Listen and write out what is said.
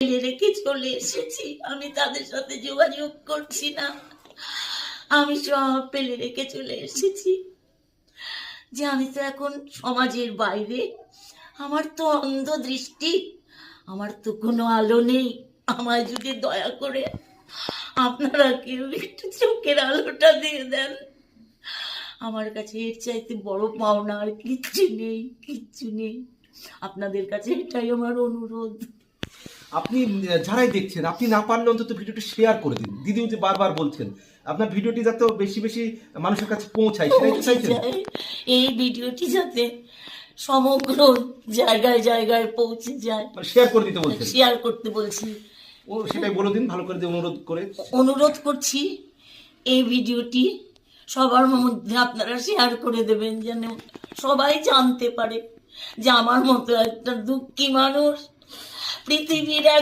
রেখে চলে এসেছি? আমি তাদের সাথে যোগাযোগ করছি না। আমি সব ফেলে রেখে চলে এসেছি। যে আমি তো এখন সমাজের বাইরে। আমার তো অন্ধ দৃষ্টি আমার তো কোনো আলো নেই। আমায় যদি দয়া করে আপনারা কেউ একটু চোখের আলোটা দিয়ে দেন। আমার কাছে এর চাইতে বড় পাওনা আর কিচ্ছু নেই কিচ্ছু নেই। আপনাদের কাছে এটাই আমার অনুরোধ। আপনি যারাই দেখছেন আপনি না পারলে অন্তত ভিডিওটি শেয়ার করে দিন। দিদিও যে বারবার বলছেন আপনার ভিডিওটি যাতে বেশি বেশি মানুষের কাছে পৌঁছায় সেটাই তো চাইছেন। এই ভিডিওটি যাতে সমগ্র জায়গায় জায়গায় পৌঁছে যায়। শেয়ার করে দিতে বলছেন। শেয়ার করতে বলছি। ও সেটাই বলে দিন ভালো করে দিয়ে অনুরোধ করে। অনুরোধ করছি এই ভিডিওটি সবার মধ্যে আপনারা শেয়ার করে দেবেন যেন সবাই জানতে পারে যে আমার মতো একটা দুঃখী মানুষ পৃথিবীর এক